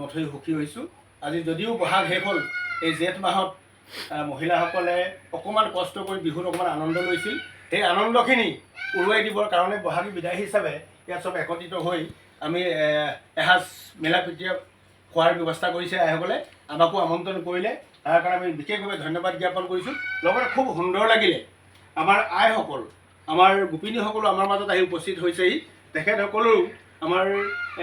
মুঠেই সুখী হৈছোঁ। আজি যদিও বহাগ শেষ হ'ল, এই জেঠ মাহত মহিলাসকলে অকণমান কষ্ট কৰি বিহুত অকণমান আনন্দ লৈছিল। সেই আনন্দখিনি উৰুৱাই দিবৰ কাৰণে বহাগী বিদায় হিচাপে ইয়াত চব একত্ৰিত হৈ আমি এসাঁজ মেলা প্ৰীতিৰে খোৱাৰ ব্যৱস্থা কৰিছে আইসকলে। আমাকো আমন্ত্ৰণ কৰিলে। তাৰ কাৰণে আমি বিশেষভাৱে ধন্যবাদ জ্ঞাপন কৰিছোঁ। লগতে খুব সুন্দৰ লাগিলে। আমাৰ আইসকল, আমাৰ গোপিনীসকলো আমাৰ মাজত আহি উপস্থিত হৈছেহি। তেখেতসকলেও আমাৰ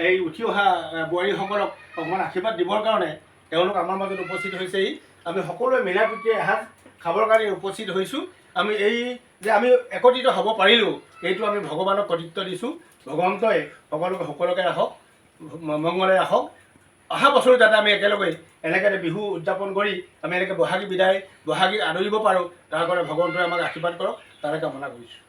এই উঠি অহা বোৱাৰীসকলক অকণমান আশীৰ্বাদ দিবৰ কাৰণে তেওঁলোক আমাৰ মাজত উপস্থিত হৈছেহি। আমি সকলোৱে মিলা প্ৰীতিৰে এসাঁজ খাবৰ কাৰণে উপস্থিত হৈছোঁ। আমি এই যে আমি একত্ৰিত হ'ব পাৰিলোঁ এইটো আমি ভগৱানক কৃতিত্ব দিছোঁ। ভগৱন্তই সকলোকে সকলোকে ৰাখক মংগলে ৰাখক। অহা বছৰো যাতে আমি একেলগে এনেকৈ বিহু উদযাপন কৰি আমি এনেকৈ বহাগী বিদায় বহাগীক আদৰিব পাৰোঁ, তাৰ কাৰণে ভগৱন্তই আমাক আশীৰ্বাদ কৰক, তাৰে কামনা কৰিছোঁ।